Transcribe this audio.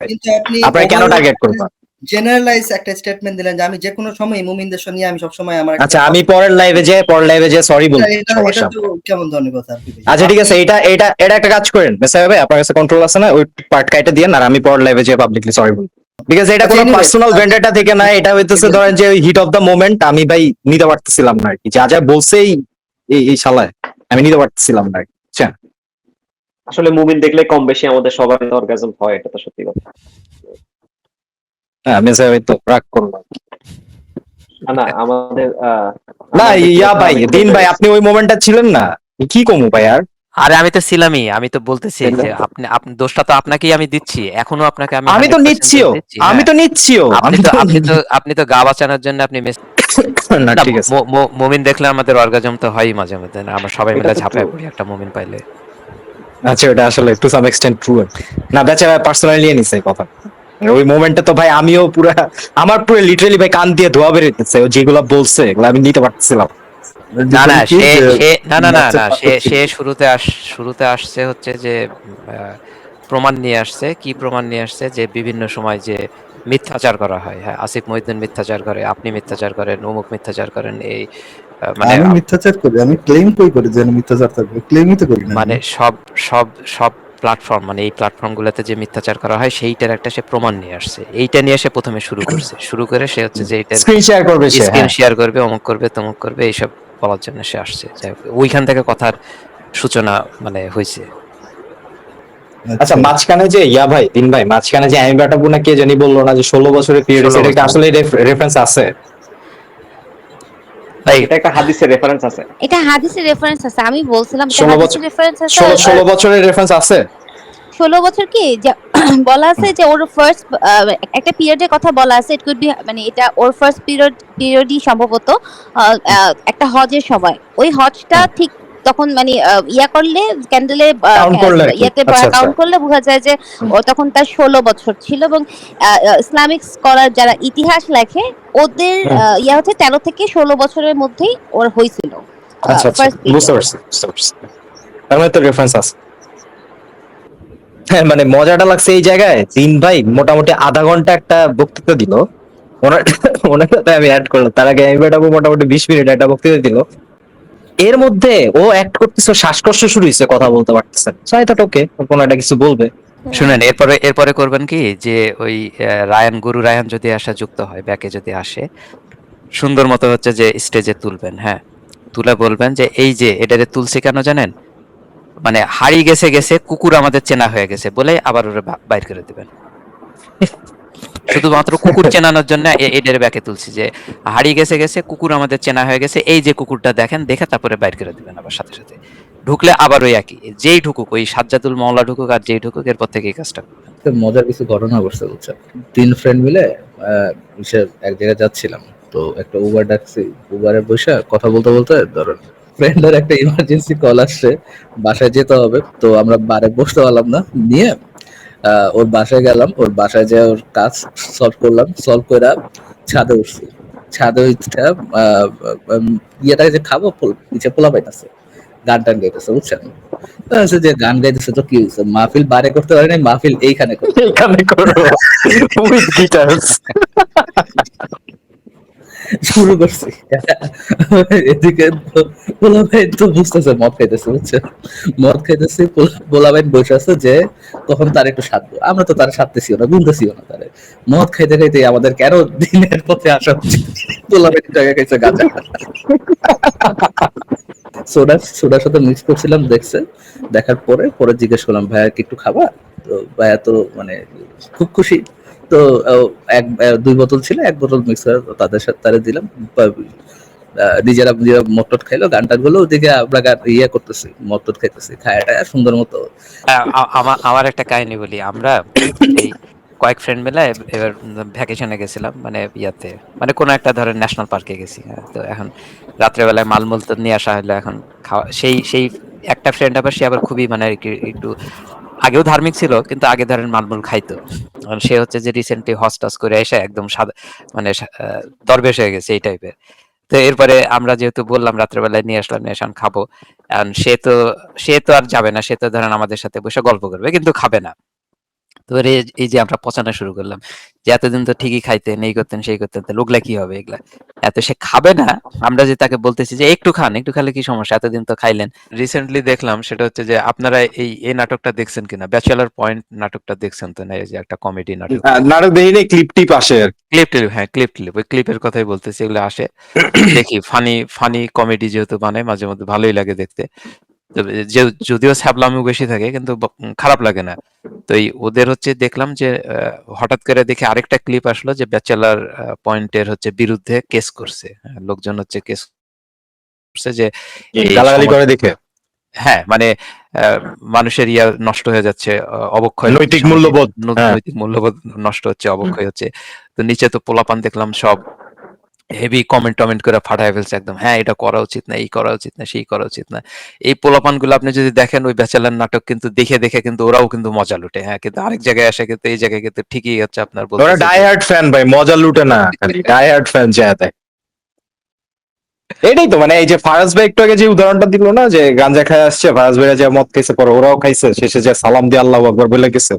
আপনারা কেন টার্গেট করবেন জেনারেলাইজ একটা স্টেটমেন্ট দিলেন যে আমি যে কোনো সময় মুমিনদের সঙ্গে আমি সবসময় আমার আচ্ছা আমি পরের লাইভে যে পরের লাইভে যে সরি সমস্যা। কেমন ধরনের কথা? আচ্ছা ঠিক আছে এটা এটা এটা একটা কাজ করেন মেসাই ভাই আপনার কাছে কন্ট্রোল আছে না? ওই পার্ট কাইটা দিয়ে আর আমি পরের লাইভে যে পাবলিকলি সরি বলব বিকজ এটা আচ্ছা, কোনো পার্সোনাল আচ্ছা। ভেন্ডাটা থেকে না এটা হইতেছে ধরেন যে হিট অফ দ্য মোমেন্ট আমি ভাই নিতে পারতেছিলাম না আর কি। যা যা বলছেই এই এই শালায় আমি নিতে পারতেছিলাম না আর কি? আসলে মুভিন দেখলে কম বেশি আমাদের সবার অর্গাজম হয় এটা তো সত্যি কথা। হ্যাঁ মেসাই তো রাগ করলাম। না, না আমাদের না ইয়া ভাই দিন ভাই আপনি ওই মোমেন্টটা ছিলেন না? কি কমু ভাই আর? আরে আমি তো ছিলামই আমি তো বলতেছি যে আপনি আপনি দোষটা তো আপনাকেই আমি দিচ্ছি এখনও আপনাকে আমি আমি তো 100% নিচ্ছিও আমি হ্যাঁ। তো নিচ্ছিও আপনি তো আপনি তো আপনি তো গা বাঁচানোর জন্য আপনি না ঠিক আছে। মুমিন দেখলে আমাদের অর্গাজম তো হয়ই মাঝে মধ্যে আমরা সবাই মিলে ঝাঁপায় পড়ি একটা মুমিন পাইলে। আচ্ছা ওটা আসলে টু সাম এক্সটেন্ট ট্রু না বেচারা পার্সোনালি নিয়ে নিছে কথা। ওই মোমেন্টে তো ভাই আমিও পুরা আমার পুরো লিটারালি ভাই কান দিয়ে ধোয়া বেরোতেছে ও যেগুলো বলছে এগুলো আমি নিতে পারতেছিলাম। না না সে না না না না সে সে শুরুতে আস শুরুতে আসছে হচ্ছে যে প্রমাণ নিয়ে আসছে। কি প্রমাণ নিয়ে আসছে? যে বিভিন্ন সময় যে মিথ্যাচার করা হয়। হ্যাঁ আসিফ মহিউদ্দিন মিথ্যাচার করে আপনি মিথ্যাচার করেন অমুক মিথ্যাচার করেন এই মানে আমি মিথ্যাচার করি আমি ক্লেম কই করি যে আমি মিথ্যাচার থাকবে? ক্লেমই তো করি না মানে সব সব সব প্ল্যাটফর্ম মানে এই প্ল্যাটফর্ম গুলোতে যে মিথ্যাচার করা হয় সেইটার একটা সে প্রমাণ নিয়ে আসছে। এইটা নিয়ে সে প্রথমে শুরু করছে। শুরু করে সে হচ্ছে যে এটা স্ক্রিন শেয়ার করবে সে স্ক্রিন হ্যাঁ। শেয়ার করবে অমুক করবে তমুক করবে এইসব বলার জন্য সে আসছে। ওইখান থেকে কথার সূচনা মানে হয়েছে। আচ্ছা মাঝখানে যে ইয়া ভাই দিন ভাই মাঝখানে যে আমি বেটা বুনা কে জানি বলল না যে ষোলো বছরের পিরিয়ড 16 সেটা কি বছর। আসলে রেফারেন্স আছে? এটা একটা হাদিসের রেফারেন্স আছে। এটা হাদিসের রেফারেন্স আছে আমি বলছিলাম হাদিসের রেফারেন্স আছে ষোলো আর ষোলো বছরের রেফারেন্স আছে? ষোলো বছর কি? বলা আছে যে ওর ফার্স্ট একটা পিরিয়ডের কথা বলা আছে ইট কুড বি মানে এটা ওর ফার্স্ট পিরিয়ড পিরিয়ডই সম্ভবত একটা হজের সময়। ওই হজটা ঠিক তখন মানে ইয়া করলে ক্যান্ডেলে। ইয়েতে আচ্ছা, আচ্ছা। কাউন্ট করলে বোঝা যায় যে ও তখন তার ষোলো বছর ছিল এবং ইসলামিক স্কলার যারা ইতিহাস লেখে ওদের ইয়া হচ্ছে তেরো থেকে ষোলো বছরের মধ্যেই ওর হয়েছিল। আচ্ছা আচ্ছা। বুঝতে পারছি বুঝতে পারছি। তার মানে তো রেফারেন্স আছে। হ্যাঁ মানে মজাটা লাগছে এই জায়গায়। দিন ভাই মোটামুটি আধা ঘণ্টা একটা বক্তৃতা দিল। ওনার ওনার আমি অ্যাড করলাম। তার আগে আমি মোটামুটি বিশ মিনিট একটা বক্তৃতা দিল। এর মধ্যে ও অ্যাক্ট করতেছে শ্বাসকষ্ট শুরু হয়েছে কথা বলতে পারতেছে সাই তো ওকে কোনো একটা কিছু বলবে। শুনেন এরপরে এরপরে করবেন কি যে ওই রায়ান গুরু রায়ান যদি আসা যুক্ত হয় ব্যাকে যদি আসে সুন্দর মতো হচ্ছে যে স্টেজে তুলবেন হ্যাঁ। তুলে বলবেন যে এই যে এটারে তুলছি কেন জানেন? মানে হারিয়ে গেছে গেছে কুকুর আমাদের চেনা হয়ে গেছে বলে আবার ওরা বাইর করে দিবেন। শুধুমাত্র কুকুর চেনানোর জন্য এ- এটার ব্যাকে তুলছি যে হারিয়ে গেছে গেছে, কুকুর আমাদের চেনা হয়ে গেছে, এই যে কুকুরটা দেখেন, দেখে তারপরে বাইর করে দিবেন আবার সাথে সাথে। ঢুকলে আবার ওই একই, যেই ঢুকুক, ওই সাজ্জাদুল মওলা ঢুকুক আর যেই ঢুকুক, এরপর থেকে এই কাজটা মজার কিছু ঘটনা ঘটছে বুঝছেন তিন ফ্রেন্ড মিলে এক জায়গায় যাচ্ছিলাম, তো একটা উবার ডাকছি উবারে বসে কথা বলতে বলতে ধরেন ফ্রেন্ডের একটা ইমার্জেন্সি কল আসছে, বাসায় যেতে হবে, তো আমরা বারে বসতে পারলাম না, নিয়ে ওর বাসায় গেলাম ওর বাসায় যে ওর কাজ সলভ করলাম সলভ করে ছাদে উঠছি। ছাদে আহ, ইয়েটাকে যে খাব পিছিয়ে নিচে পোলা পাইতেছে গান টান গাইতেছে বুঝছেন? যে গান গাইতেছে তো কি হয়েছে মাহফিল বারে করতে পারে নাই মাহফিল এইখানে করতে এইখানে করো উইথ শুরু করছি। এদিকে পোলা ভাই তো বুঝতেছে, মদ খাইতেছে, বুঝছে? মদ খাইতেছে, পোলা- ভাই বসে আছে যে, তখন তার একটু সাধবো আমরা তো তার সাধতেছিও না, গুনতেছিও না তারে। মদ খাইতে খাইতে আমাদের কেন দিনের পথে আসা উচিত? পোলা ভাই জায়গায় খাইছে গাঁজা। সোডা সোডার সাথে মিক্স করছিলাম, দেখছে। দেখার পরে পরে জিজ্ঞেস করলাম, ভাইয়া কি একটু খাবা? তো ভাইয়া তো মানে খুব খুশি। তো এক দুই বোতল ছিল এক বোতল মিক্স করে তাদের সাথে তারে দিলাম। নিজেরা নিজেরা মটট খাইলো গানটা গুলো ওদিকে আমরা গান- ইয়ে করতেছি মটট খাইতেছি খায়াটা সুন্দর মতো। আ- আমার একটা কাহিনী বলি আমরা এই কয়েক ফ্রেন্ড মিলে এবার ভ্যাকেশনে গেছিলাম মানে ইয়াতে মানে কোনো একটা ধরেন ন্যাশনাল পার্কে গেছি হ্যাঁ, তো এখন রাত্রেবেলায় মালমূল তো নিয়ে আসা হলো এখন খাওয়া সেই সেই একটা ফ্রেন্ড আবার সে আবার খুবই মানে একটু আগেও ধার্মিক ছিল, কিন্তু আগে ধরেন মালমুল খাইতো। সে হচ্ছে যে রিসেন্টলি হস্টাস করে এসে একদম সাদা মানে দরবেশ হয়ে গেছে এই টাইপের তো এরপরে আমরা যেহেতু বললাম রাত্রেবেলায় নিয়ে আসলাম নিয়ে আসলাম খাব। সে তো সে তো আর যাবে না, সে তো ধরেন আমাদের সাথে বসে গল্প করবে, কিন্তু খাবে না। তো এই- যে আমরা পচানো শুরু করলাম যে এতদিন তো ঠিকই খাইতেন এই করতেন সেই করতেন তো লোকলা কি হবে এগুলা? এত সে খাবে না? আমরা যে তাকে বলতেছি যে একটু খান একটু খেলে কি সমস্যা? এতদিন তো খাইলেন। রিসেন্টলি দেখলাম সেটা হচ্ছে যে আপনারা এই এই নাটকটা দেখছেন কিনা? ব্যাচেলার পয়েন্ট নাটকটা দেখছেন তো না? এই যে একটা কমেডি নাটক। নাটক দেখিনি ক্লিপ টিপ আসে আর ক্লিপ টিপ হ্যাঁ ক্লিপ টিপ ওই ক্লিপের কথাই বলতেছি এগুলো আসে। দেখি ফানি ফানি কমেডি যেহেতু বানায় মাঝে মধ্যে ভালোই লাগে দেখতে। যদিও স্যাবলামিও বেশি থাকে কিন্তু খারাপ লাগে না। তো এই ওদের হচ্ছে দেখলাম যে হঠাৎ করে দেখে আরেকটা ক্লিপ আসলো যে ব্যাচেলার পয়েন্টের হচ্ছে বিরুদ্ধে কেস করছে। হ্যাঁ, লোকজন হচ্ছে কেস করছে যে গালাগালি করে দেখে? হ্যাঁ মানে মানুষের ইয়া নষ্ট হয়ে যাচ্ছে অবক্ষয় নৈতিক মূল্যবোধ, ন- হ্যাঁ। নৈতিক মূল্যবোধ নষ্ট হচ্ছে অবক্ষয় হচ্ছে। তো নিচে তো পোলাপান দেখলাম সব হেভি কমেন্ট টমেন্ট করে ফাটায় ফেলছে একদম হ্যাঁ এটা করা উচিত না এই করা উচিত না সেই করা উচিত না। এই পোলাপানগুলো আপনি যদি দেখেন ওই ব্যাচেলার নাটক কিন্তু দেখে দেখে কিন্তু ওরাও কিন্তু মজা লুটে। হ্যাঁ কিন্তু আরেক জায়গায় আসে কিন্তু এই জায়গায় কিন্তু ঠিকই হচ্ছে আপনার বলতে ওরা ডাই হার্ড ফ্যান ভাই মজা লুটে না খালি ডাই হার্ড ফ্যান দেয়। এটাই তো মানে এই যে ফারাজ ভাই একটু আগে যে উদাহরণটা দিল না যে গাঞ্জা খায় আসছে ফারাজ ভাইরা যে মদ খাইছে পরে ওরাও খাইছে শেষে যে সালাম দিয়ে আল্লাহ আকবার বলে গেছে।